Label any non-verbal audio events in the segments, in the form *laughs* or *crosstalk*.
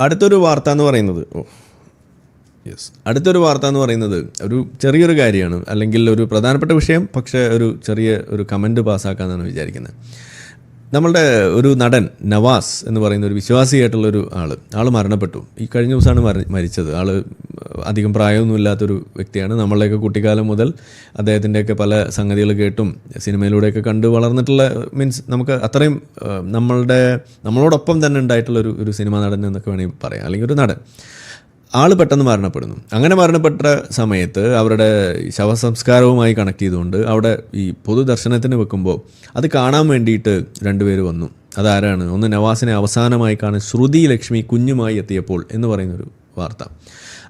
അടുത്തൊരു വാർത്ത എന്ന് പറയുന്നത്. ഓ. യെസ് അടുത്തൊരു വാർത്ത എന്ന് പറയുന്നത് ഒരു ചെറിയൊരു കാര്യമാണ്. അല്ലെങ്കിൽ ഒരു പ്രധാനപ്പെട്ട വിഷയം പക്ഷേ ഒരു ചെറിയ ഒരു കമന്റ് പാസ്സാക്കാമെന്നാണ് വിചാരിക്കുന്നത്. നമ്മളുടെ ഒരു നടൻ നവാസ് എന്ന് പറയുന്ന ഒരു വിശ്വാസിയായിട്ടുള്ളൊരു ആൾ ആൾ മരണപ്പെട്ടു. ഈ കഴിഞ്ഞ ദിവസമാണ് മര മരിച്ചത്. ആൾ അധികം പ്രായമൊന്നുമില്ലാത്തൊരു വ്യക്തിയാണ്. നമ്മളുടെയൊക്കെ കുട്ടിക്കാലം മുതൽ അദ്ദേഹത്തിന്റെയൊക്കെ പല സംഗതികൾ കേട്ടും സിനിമയിലൂടെയൊക്കെ കണ്ടു വളർന്നിട്ടുള്ള മീൻസ് നമുക്ക് അത്രയും നമ്മളുടെ നമ്മളോടൊപ്പം തന്നെ ഉണ്ടായിട്ടുള്ള ഒരു ഒരു സിനിമാ നടൻ എന്നൊക്കെ വേണമെങ്കിൽ പറയാം. അല്ലെങ്കിൽ ഒരു നടൻ. ആൾ പെട്ടെന്ന് മരണപ്പെടുന്നു. അങ്ങനെ മരണപ്പെട്ട സമയത്ത് അവരുടെ ശവസംസ്കാരവുമായി കണക്ട് ചെയ്തുകൊണ്ട് അവിടെ ഈ പൊതുദർശനത്തിന് വെക്കുമ്പോൾ അത് കാണാൻ വേണ്ടിയിട്ട് രണ്ടുപേര് വന്നു. അതാരാണ്? ഒന്ന് നവാസിനെ അവസാനമായി കാണാൻ ശ്രുതി ലക്ഷ്മി കുഞ്ഞുമായി എത്തിയപ്പോൾ എന്ന് പറയുന്നൊരു വാർത്ത.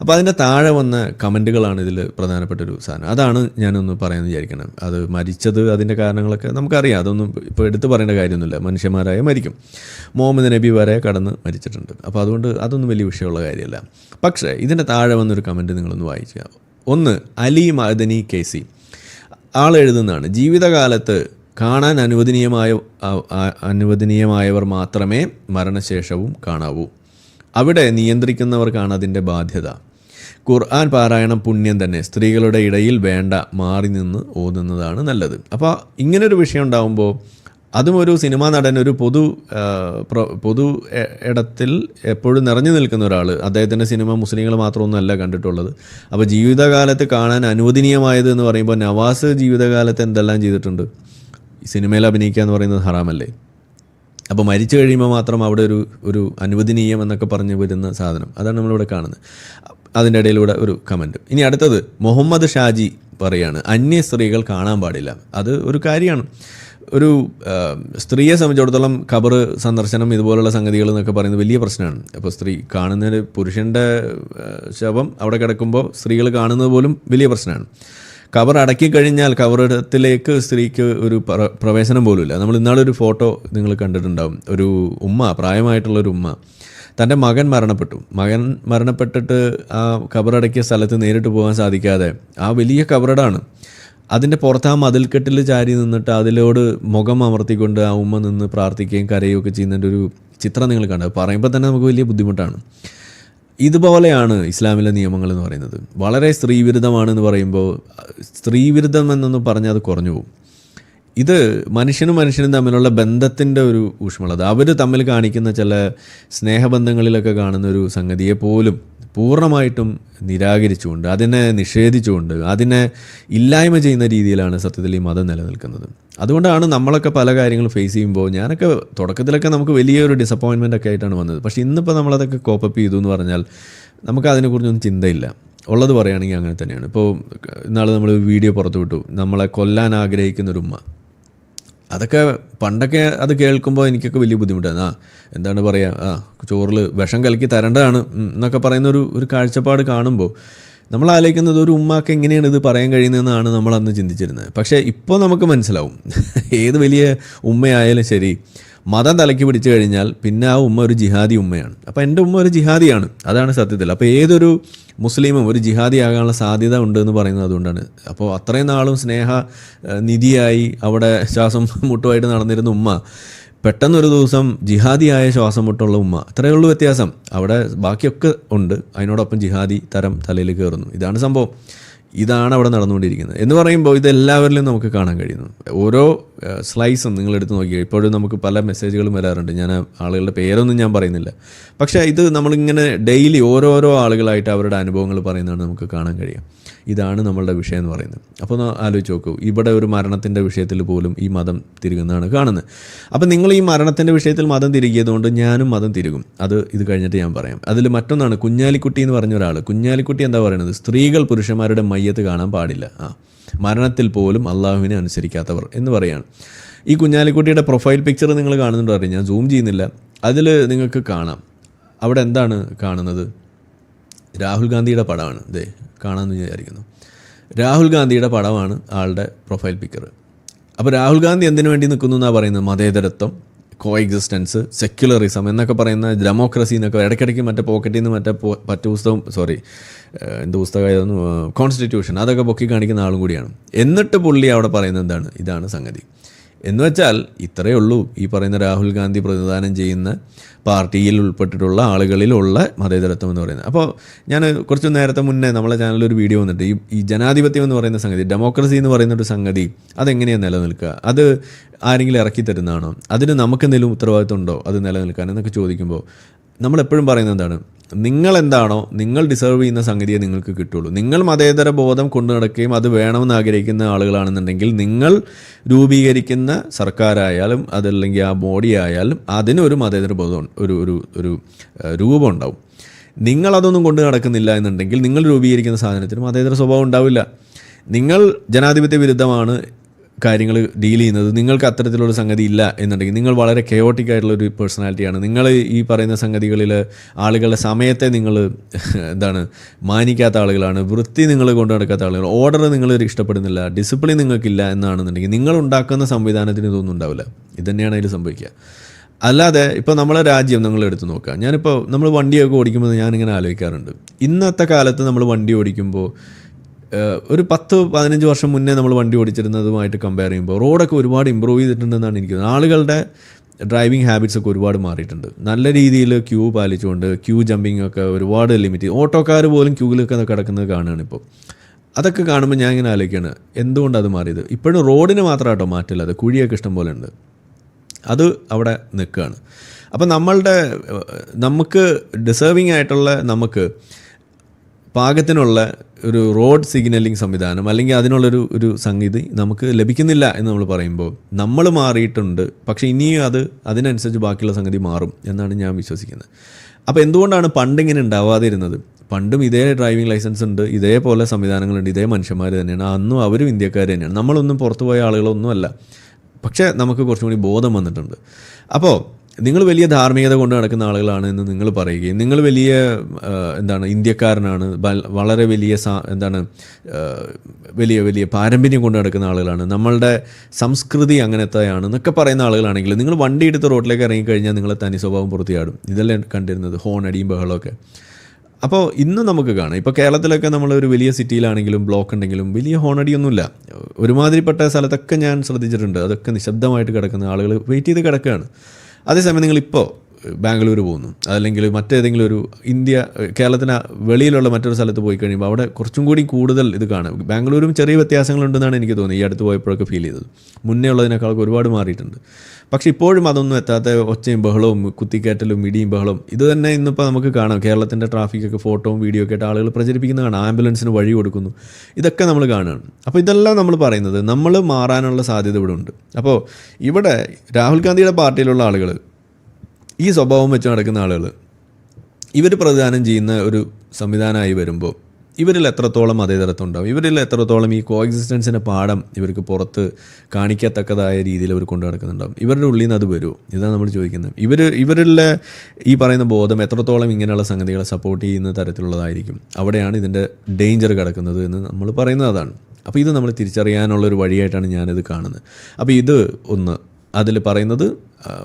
അപ്പോൾ അതിന്റെ താഴെ വന്ന കമന്റുകളാണ് ഇതിൽ പ്രധാനപ്പെട്ട ഒരു സാധനം. അതാണ് ഞാനൊന്ന് പറയാൻ വിചാരിക്കണം അത് മരിച്ചത് അതിന്റെ കാരണങ്ങളൊക്കെ നമുക്കറിയാം. അതൊന്നും ഇപ്പോൾ എടുത്തു പറയേണ്ട കാര്യമൊന്നുമില്ല. മനുഷ്യന്മാരായ മരിക്കും. മുഹമ്മദ് നബി വരെ കടന്ന് മരിച്ചിട്ടുണ്ട്. അപ്പോൾ അതുകൊണ്ട് അതൊന്നും വലിയ വിഷയമുള്ള കാര്യമല്ല. പക്ഷേ ഇതിന്റെ താഴെ വന്നൊരു കമന്റ് നിങ്ങളൊന്ന് വായിക്കുക ഒന്ന് അലി മദനി കെ സി ആൾ എഴുതുന്നതാണ്. ജീവിതകാലത്ത് കാണാൻ അനുവദനീയമായ അനുവദനീയമായവർ മാത്രമേ മരണശേഷവും കാണാവൂ. അവിടെ നിയന്ത്രിക്കുന്നവർക്കാണ് അതിന്റെ ബാധ്യത. ഖുർആൻ പാരായണം പുണ്യം തന്നെ. സ്ത്രീകളുടെ ഇടയിൽ വേണ്ട മാറി നിന്ന് ഓതുന്നതാണ് നല്ലത്. അപ്പോൾ ഇങ്ങനൊരു വിഷയം ഉണ്ടാകുമ്പോൾ അതും ഒരു സിനിമാ നടൻ ഒരു പൊതു പൊതു ഇടത്തിൽ എപ്പോഴും നിറഞ്ഞു നിൽക്കുന്ന ഒരാൾ അദ്ദേഹത്തിന്റെ സിനിമ മുസ്ലിങ്ങൾ മാത്രമൊന്നുമല്ല കണ്ടിട്ടുള്ളത്. അപ്പോൾ ജീവിതകാലത്ത് കാണാൻ അനുവദനീയമായത് എന്ന് പറയുമ്പോൾ നവാസ് ജീവിതകാലത്ത് എന്തെല്ലാം ചെയ്തിട്ടുണ്ട്? സിനിമയിൽ അഭിനയിക്കുക എന്ന് പറയുന്നത് ഹറാമല്ലേ? അപ്പോൾ മരിച്ചു കഴിയുമ്പോൾ മാത്രം അവിടെ ഒരു ഒരു അനുവദനീയം എന്നൊക്കെ പറഞ്ഞ് വരുന്ന സാധനം. അതാണ് നമ്മളിവിടെ കാണുന്നത്. അതിന്റെ ഇടയിലൂടെ ഒരു കമന്റ് ഇനി അടുത്തത് മുഹമ്മദ് ഷാജി പറയാണ് അന്യ സ്ത്രീകൾ കാണാൻ പാടില്ല. അത് ഒരു കാര്യമാണ്. ഒരു സ്ത്രീയെ സംബന്ധിച്ചിടത്തോളം ഖബർ സന്ദർശനം ഇതുപോലുള്ള സംഗതികൾ എന്നൊക്കെ പറയുന്നത് വലിയ പ്രശ്നമാണ്. അപ്പോൾ സ്ത്രീ കാണുന്നതിന് പുരുഷന്റെ ശവം അവിടെ കിടക്കുമ്പോൾ സ്ത്രീകൾ കാണുന്നത് പോലും വലിയ പ്രശ്നമാണ്. കവർ അടക്കി കഴിഞ്ഞാൽ കവറിടത്തിലേക്ക് സ്ത്രീക്ക് ഒരു പ്ര- പ്രവേശനം പോലുമില്ല. നമ്മൾ ഇന്നാളൊരു ഫോട്ടോ നിങ്ങൾ കണ്ടിട്ടുണ്ടാവും. ഒരു ഉമ്മ പ്രായമായിട്ടുള്ള ഒരു ഉമ്മ തന്റെ മകൻ മരണപ്പെട്ടു. മകൻ മരണപ്പെട്ടിട്ട് ആ കബറടക്കിയ സ്ഥലത്ത് നേരിട്ട് പോകാൻ സാധിക്കാതെ ആ വലിയ കബറടാണ് അതിന്റെ പുറത്ത് ആ മതിൽക്കെട്ടിൽ ചാരി നിന്നിട്ട് അതിലോട് മുഖം അമർത്തിക്കൊണ്ട് ആ ഉമ്മ നിന്ന് പ്രാർത്ഥിക്കുകയും കരയുകയൊക്കെ ചെയ്യുന്നതിന്റെ ഒരു ചിത്രം നിങ്ങൾ കണ്ടത് പറയുമ്പോൾ തന്നെ നമുക്ക് വലിയ ബുദ്ധിമുട്ടാണ്. ഇതുപോലെയാണ് ഇസ്ലാമിലെ നിയമങ്ങൾ എന്ന് പറയുന്നത്. വളരെ സ്ത്രീവിരുദ്ധമാണെന്ന് പറയുമ്പോൾ സ്ത്രീവിരുദ്ധം എന്നൊന്ന് പറഞ്ഞാൽ അത് കുറഞ്ഞു പോകും. ഇത് മനുഷ്യനും മനുഷ്യനും തമ്മിലുള്ള ബന്ധത്തിന്റെ ഒരു ഊഷ്മളത. അവർ തമ്മിൽ കാണിക്കുന്ന ചില സ്നേഹബന്ധങ്ങളിലൊക്കെ കാണുന്ന ഒരു സംഗതിയെ പോലും പൂർണമായിട്ടും നിരാകരിച്ചുകൊണ്ട് അതിനെ നിഷേധിച്ചുകൊണ്ട് അതിനെ ഇല്ലായ്മ ചെയ്യുന്ന രീതിയിലാണ് സത്യത്തിൽ ഈ മതം നിലനിൽക്കുന്നത്. അതുകൊണ്ടാണ് നമ്മളൊക്കെ പല കാര്യങ്ങളും ഫേസ് ചെയ്യുമ്പോൾ ഞാനൊക്കെ തുടക്കത്തിലൊക്കെ നമുക്ക് വലിയൊരു ഡിസപ്പോയിൻമെന്റ് ഒക്കെ ആയിട്ടാണ് വന്നത്. പക്ഷേ ഇന്നിപ്പോൾ നമ്മളതൊക്കെ കോപ്പപ്പ് ചെയ്തു എന്ന് പറഞ്ഞാൽ നമുക്ക് അതിനെക്കുറിച്ചൊന്നും ചിന്തയില്ല. ഉള്ളത് പറയുകയാണെങ്കിൽ അങ്ങനെ തന്നെയാണ്. ഇപ്പോൾ ഇന്നാൾ നമ്മൾ വീഡിയോ പുറത്തു വിട്ടു നമ്മളെ കൊല്ലാൻ ആഗ്രഹിക്കുന്നൊരു ഉമ്മ. അതൊക്കെ പണ്ടൊക്കെ അത് കേൾക്കുമ്പോൾ എനിക്കൊക്കെ വലിയ ബുദ്ധിമുട്ടാണ്. ആ എന്താണ് പറയുക ആ ചോറിൽ വിഷം കലക്കി തരേണ്ടതാണ് എന്നൊക്കെ പറയുന്ന ഒരു ഒരു കാഴ്ചപ്പാട് കാണുമ്പോൾ നമ്മൾ ആലോചിക്കുന്നത് ഒരു ഉമ്മാക്ക് എങ്ങനെയാണ് ഇത് പറയാൻ കഴിയുന്നതെന്നാണ് നമ്മൾ അന്ന് ചിന്തിച്ചിരുന്നത്. പക്ഷേ ഇപ്പോൾ നമുക്ക് മനസ്സിലാവും. ഏത് വലിയ ഉമ്മയായാലും ശരി മതം തലയ്ക്ക് പിടിച്ചു കഴിഞ്ഞാൽ പിന്നെ ആ ഉമ്മ ഒരു ജിഹാദി ഉമ്മയാണ്. അപ്പോൾ എന്റെ ഉമ്മ ഒരു ജിഹാദിയാണ്. അതാണ് സത്യത്തിൽ. അപ്പോൾ ഏതൊരു മുസ്ലിമും ഒരു ജിഹാദി ആകാനുള്ള സാധ്യത ഉണ്ട് എന്ന് പറയുന്നത് അതുകൊണ്ടാണ്. അപ്പോൾ അത്രയും നാളും സ്നേഹ നിധിയായി അവിടെ ശ്വാസം മുട്ടുമായിട്ട് നടന്നിരുന്ന ഉമ്മ പെട്ടെന്നൊരു ദിവസം ജിഹാദിയായ ശ്വാസം മുട്ടുള്ള ഉമ്മ അത്രയേ ഉള്ളൂ വ്യത്യാസം. അവിടെ ബാക്കിയൊക്കെ ഉണ്ട്. അതിനോടൊപ്പം ജിഹാദി തരം തലയിൽ കയറുന്നു. ഇതാണ് സംഭവം. ഇതാണ് അവിടെ നടന്നുകൊണ്ടിരിക്കുന്നത്. എന്ന് പറയുമ്പോൾ ഇതെല്ലാവരിലും നമുക്ക് കാണാൻ കഴിയുന്നു. ഓരോ സ്ലൈസും നിങ്ങൾ എടുത്ത് നോക്കിയാൽ ഇപ്പോഴും നമുക്ക് പല മെസ്സേജുകളും വരാറുണ്ട്. ഞാൻ ആളുകളുടെ പേരൊന്നും ഞാൻ പറയുന്നില്ല. പക്ഷേ ഇത് നമ്മളിങ്ങനെ ഡെയിലി ഓരോരോ ആളുകളായിട്ട് അവരുടെ അനുഭവങ്ങൾ പറയുന്നതാണ് നമുക്ക് കാണാൻ കഴിയും ഇതാണ് നമ്മളുടെ വിഷയം എന്ന് പറയുന്നത്. അപ്പോൾ ഒന്ന് ആലോചിച്ച് നോക്കൂ. ഇവിടെ ഒരു മരണത്തിന്റെ വിഷയത്തിൽ പോലും ഈ മതം തിരുകുന്നതാണ് കാണുന്നത്. അപ്പം നിങ്ങൾ ഈ മരണത്തിന്റെ വിഷയത്തിൽ മതം തിരികിയതുകൊണ്ട് ഞാനും മതം തിരുകും. അത് ഇത് കഴിഞ്ഞിട്ട് ഞാൻ പറയാം. അതിൽ മറ്റൊന്നാണ് കുഞ്ഞാലിക്കുട്ടി എന്ന് പറഞ്ഞ ഒരാൾ. കുഞ്ഞാലിക്കുട്ടി എന്താ പറയുന്നത്? സ്ത്രീകൾ പുരുഷന്മാരുടെ മയ്യത്ത് കാണാൻ പാടില്ല. ആ മരണത്തിൽ പോലും അള്ളാഹുവിനെ അനുസരിക്കാത്തവർ എന്ന് പറയാണ്. ഈ കുഞ്ഞാലിക്കുട്ടിയുടെ പ്രൊഫൈൽ പിക്ചർ നിങ്ങൾ കാണുന്നുണ്ടോ അറിയാം ഞാൻ സൂം ചെയ്യുന്നില്ല. അതിൽ നിങ്ങൾക്ക് കാണാം. അവിടെ എന്താണ് കാണുന്നത്? രാഹുൽ ഗാന്ധിയുടെ പടമാണ്. ഇതേ കാണാമെന്ന് വിചാരിക്കുന്നു. രാഹുൽ ഗാന്ധിയുടെ പടമാണ് ആളുടെ പ്രൊഫൈൽ പിക്കർ അപ്പോൾ രാഹുൽ ഗാന്ധി എന്തിനു വേണ്ടി നിൽക്കുന്നു എന്നാണ് പറയുന്നത്? മതേതരത്വം കോ എക്സിസ്റ്റൻസ് സെക്യുലറിസം എന്നൊക്കെ പറയുന്ന ഡെമോക്രസി എന്നൊക്കെ ഇടയ്ക്കിടയ്ക്ക് മറ്റേ പോക്കറ്റിൽ നിന്ന് മറ്റേ മറ്റു പുസ്തകം സോറി എന്ത് പുസ്തകമായിരുന്നു കോൺസ്റ്റിറ്റ്യൂഷൻ അതൊക്കെ പൊക്കി കാണിക്കുന്ന ആളും കൂടിയാണ്. എന്നിട്ട് പുള്ളി അവിടെ പറയുന്നത് എന്താണ്? ഇതാണ് സംഗതി. എന്ന് വെച്ചാൽ ഇത്രയേ ഉള്ളൂ. ഈ പറയുന്ന രാഹുൽ ഗാന്ധി പ്രതിദാനം ചെയ്യുന്ന പാർട്ടിയിൽ ഉൾപ്പെട്ടിട്ടുള്ള ആളുകളിലുള്ള മതേതരത്വം എന്ന് പറയുന്നത്. അപ്പോൾ ഞാൻ കുറച്ച് നേരത്തെ മുന്നേ നമ്മളെ ചാനലിൽ ഒരു വീഡിയോ വന്നിട്ട് ഈ ഈ ജനാധിപത്യം എന്ന് പറയുന്ന സംഗതി ഡെമോക്രസി എന്ന് പറയുന്ന ഒരു സംഗതി അതെങ്ങനെയാണ് നിലനിൽക്കുക? അത് ആരെങ്കിലും ഇറക്കി തരുന്നതാണോ? അതിന് നമുക്ക് എന്തെങ്കിലും ഉത്തരവാദിത്വം ഉണ്ടോ? അത് നിലനിൽക്കാൻ എന്നൊക്കെ ചോദിക്കുമ്പോൾ നമ്മളെപ്പോഴും പറയുന്നത് എന്താണ്? നിങ്ങൾ എന്താണോ നിങ്ങൾ ഡിസേർവ് ചെയ്യുന്ന സംഗതിയെ നിങ്ങൾക്ക് കിട്ടുള്ളൂ. നിങ്ങൾ മതേതര ബോധം കൊണ്ടു നടക്കുകയും അത് വേണമെന്ന് ആഗ്രഹിക്കുന്ന ആളുകളാണെന്നുണ്ടെങ്കിൽ നിങ്ങൾ രൂപീകരിക്കുന്ന സർക്കാരായാലും അതല്ലെങ്കിൽ ആ ബോഡി ആയാലും അതിനൊരു മതേതര ബോധം ഒരു ഒരു ഒരു രൂപം ഉണ്ടാവും. നിങ്ങളതൊന്നും കൊണ്ടു നടക്കുന്നില്ല എന്നുണ്ടെങ്കിൽ നിങ്ങൾ രൂപീകരിക്കുന്ന സാധനത്തിനും മതേതര സ്വഭാവം ഉണ്ടാവില്ല. നിങ്ങൾ ജനാധിപത്യ വിരുദ്ധമാണ് കാര്യങ്ങൾ ഡീൽ ചെയ്യുന്നത് നിങ്ങൾക്ക് അത്തരത്തിലുള്ള സംഗതി ഇല്ല എന്നുണ്ടെങ്കിൽ നിങ്ങൾ വളരെ കെയോട്ടിക് ആയിട്ടുള്ള ഒരു പേഴ്സണാലിറ്റിയാണ് നിങ്ങൾ ഈ പറയുന്ന സംഗതികളിൽ ആളുകളുടെ സമയത്തെ നിങ്ങൾ *laughs* എന്താണ് മാനിക്കാത്ത ആളുകളാണ് വൃത്തി നിങ്ങൾ കൊണ്ടു നടക്കാത്ത ആളുകൾ ഓർഡർ നിങ്ങൾ ഇഷ്ടപ്പെടുന്നില്ല ഡിസിപ്ലിൻ നിങ്ങൾക്കില്ല എന്നാണെന്നുണ്ടെങ്കിൽ നിങ്ങൾ ഉണ്ടാക്കുന്ന സംവിധാനത്തിന് ഇതൊന്നും ഉണ്ടാവില്ല. ഇത് തന്നെയാണ് അതിൽ സംഭവിക്കുക. അല്ലാതെ ഇപ്പോൾ നമ്മളെ രാജ്യം നിങ്ങൾ എടുത്ത് നോക്കുക. ഞാനിപ്പോൾ നമ്മൾ വണ്ടിയൊക്കെ ഓടിക്കുമ്പോൾ ഞാനിങ്ങനെ ആലോചിക്കാറുണ്ട്. ഇന്നത്തെ കാലത്ത് നമ്മൾ വണ്ടി ഓടിക്കുമ്പോൾ ഒരു പത്ത് പതിനഞ്ച് വർഷം മുന്നേ നമ്മൾ വണ്ടി ഓടിച്ചിരുന്നതുമായിട്ട് കമ്പയർ ചെയ്യുമ്പോൾ റോഡൊക്കെ ഒരുപാട് ഇമ്പ്രൂവ് ചെയ്തിട്ടുണ്ടെന്നാണ് എനിക്ക് തോന്നുന്നത്. ആളുകളുടെ ഡ്രൈവിംഗ് ഹാബിറ്റ്സ് ഒക്കെ ഒരുപാട് മാറിയിട്ടുണ്ട്. നല്ല രീതിയിൽ ക്യൂ പാലിച്ചുകൊണ്ട് ക്യൂ ജമ്പിങ് ഒക്കെ ഒരുപാട് ലിമിറ്റ് ഓട്ടോക്കാർ പോലും ക്യൂവിലൊക്കെ കിടക്കുന്നത് കാണുകയാണ് ഇപ്പോൾ. അതൊക്കെ കാണുമ്പോൾ ഞാൻ ഇങ്ങനെ ആലോചിക്കുകയാണ് എന്തുകൊണ്ട് അത് മാറിയത്? ഇപ്പോഴും റോഡിന് മാത്രം കേട്ടോ മാറ്റില്ല അത് കുഴിയൊക്കെ ഇഷ്ടം പോലെ ഉണ്ട്. അത് അവിടെ നിൽക്കുകയാണ്. അപ്പം നമ്മളുടെ നമുക്ക് ഡിസേർവിങ് ആയിട്ടുള്ള നമുക്ക് പാകത്തിനുള്ള ഒരു റോഡ് സിഗ്നലിംഗ് സംവിധാനം അല്ലെങ്കിൽ അതിനുള്ളൊരു ഒരു സംഗതി നമുക്ക് ലഭിക്കുന്നില്ല എന്ന് നമ്മൾ പറയുമ്പോൾ നമ്മൾ മാറിയിട്ടുണ്ട്. പക്ഷേ ഇനിയും അത് അതിനനുസരിച്ച് ബാക്കിയുള്ള സംഗതി മാറും എന്നാണ് ഞാൻ വിശ്വസിക്കുന്നത്. അപ്പോൾ എന്തുകൊണ്ടാണ് പണ്ട് ഇങ്ങനെ ഉണ്ടാവാതിരുന്നത്? പണ്ടും ഇതേ ഡ്രൈവിംഗ് ലൈസൻസ് ഉണ്ട് ഇതേപോലെ സംവിധാനങ്ങളുണ്ട് ഇതേ മനുഷ്യന്മാർ തന്നെയാണ്. അന്നും അവരും ഇന്ത്യക്കാർ തന്നെയാണ്. നമ്മളൊന്നും പുറത്തുപോയ ആളുകളൊന്നുമല്ല പക്ഷേ നമുക്ക് കുറച്ചും കൂടി ബോധം വന്നിട്ടുണ്ട്. അപ്പോൾ നിങ്ങൾ വലിയ ധാർമ്മികത കൊണ്ട് നടക്കുന്ന ആളുകളാണ് എന്ന് നിങ്ങൾ പറയുകയും നിങ്ങൾ വലിയ എന്താണ് ഇന്ത്യക്കാരനാണ് വളരെ വലിയ എന്താണ് വലിയ വലിയ പാരമ്പര്യം കൊണ്ട് നടക്കുന്ന ആളുകളാണ്. നമ്മളുടെ സംസ്കൃതി അങ്ങനത്തെയാണ് എന്നൊക്കെ പറയുന്ന ആളുകളാണെങ്കിലും നിങ്ങൾ വണ്ടി എടുത്ത് റോഡിലേക്ക് ഇറങ്ങിക്കഴിഞ്ഞാൽ നിങ്ങളെ തനി സ്വഭാവം പുറത്തിയാടും ഇതെല്ലാം കണ്ടിരുന്നത് ഹോൺ അടിയും ബഹളമൊക്കെ. അപ്പോൾ ഇന്ന് നമുക്ക് കാണാം. ഇപ്പോൾ കേരളത്തിലൊക്കെ നമ്മൾ ഒരു വലിയ സിറ്റിയിലാണെങ്കിലും ബ്ലോക്ക് ഉണ്ടെങ്കിലും വലിയ ഹോണടിയൊന്നുമില്ല. ഒരുമാതിരിപ്പെട്ട സ്ഥലത്തൊക്കെ ഞാൻ ശ്രദ്ധിച്ചിട്ടുണ്ട്. അതൊക്കെ നിശബ്ദമായിട്ട് കിടക്കുന്ന ആളുകൾ വെയിറ്റ് ചെയ്ത് കിടക്കുകയാണ്. അതേസമയം നിങ്ങളിപ്പോൾ ബാംഗ്ലൂർ പോകുന്നു. അതല്ലെങ്കിൽ മറ്റേതെങ്കിലും ഒരു ഇന്ത്യ കേരളത്തിന് വെളിയിലുള്ള മറ്റൊരു സ്ഥലത്ത് പോയി കഴിയുമ്പോൾ അവിടെ കുറച്ചും കൂടി കൂടുതൽ ഇത് കാണും. ബാംഗ്ലൂരും ചെറിയ വ്യത്യാസങ്ങളുണ്ടെന്നാണ് എനിക്ക് തോന്നുന്നത് ഈ അടുത്ത് പോയപ്പോഴൊക്കെ ഫീൽ ചെയ്തത്. മുന്നേ ഉള്ളതിനേക്കാളൊക്കെ ഒരുപാട് മാറിയിട്ടുണ്ട്. പക്ഷേ ഇപ്പോഴും അതൊന്നും എത്താത്ത ഒച്ചയും ബഹളവും കുത്തിക്കയറ്റലും ഇടിയും ബഹളവും ഇത് തന്നെ ഇന്നിപ്പോൾ നമുക്ക് കാണാം. കേരളത്തിന്റെ ട്രാഫിക്കൊക്കെ ഫോട്ടോയും വീഡിയോ ഒക്കെ ആയിട്ട് ആളുകൾ പ്രചരിപ്പിക്കുന്ന കാണാം ആംബുലൻസിന് വഴി കൊടുക്കുന്നു. ഇതൊക്കെ നമ്മൾ കാണുകയാണ്. അപ്പോൾ ഇതെല്ലാം നമ്മൾ പറയുന്നത് നമ്മൾ മാറാനുള്ള സാധ്യത ഇവിടെ ഉണ്ട്. അപ്പോൾ ഇവിടെ രാഹുൽ ഗാന്ധിയുടെ പാർട്ടിയിലുള്ള ആളുകൾ ഈ സ്വഭാവം വെച്ച് നടക്കുന്ന ആളുകൾ ഇവർ പ്രദാനം ചെയ്യുന്ന ഒരു സംവിധാനമായി വരുമ്പോൾ ഇവരിൽ എത്രത്തോളം അതേതരത്വം ഉണ്ടാവും? ഇവരിൽ എത്രത്തോളം ഈ കോ എക്സിസ്റ്റൻസിന്റെ പാഠം ഇവർക്ക് പുറത്ത് കാണിക്കത്തക്കതായ രീതിയിൽ അവർ കൊണ്ടു നടക്കുന്നുണ്ടാവും? ഇവരുടെ ഉള്ളിൽ നിന്ന് അത് വരുമോ ഇതാണ് നമ്മൾ ചോദിക്കുന്നത്. ഇവർ ഇവരുടെ ഈ പറയുന്ന ബോധം എത്രത്തോളം ഇങ്ങനെയുള്ള സംഗതികളെ സപ്പോർട്ട് ചെയ്യുന്ന തരത്തിലുള്ളതായിരിക്കും. അവിടെയാണ് ഇതിന്റെ ഡേഞ്ചർ കിടക്കുന്നത് എന്ന് നമ്മൾ പറയുന്നത് അതാണ്. അപ്പോൾ ഇത് നമ്മൾ തിരിച്ചറിയാനുള്ളൊരു വഴിയായിട്ടാണ് ഞാനിത് കാണുന്നത്. അപ്പോൾ ഇത് ഒന്ന് അതിൽ പറയുന്നത്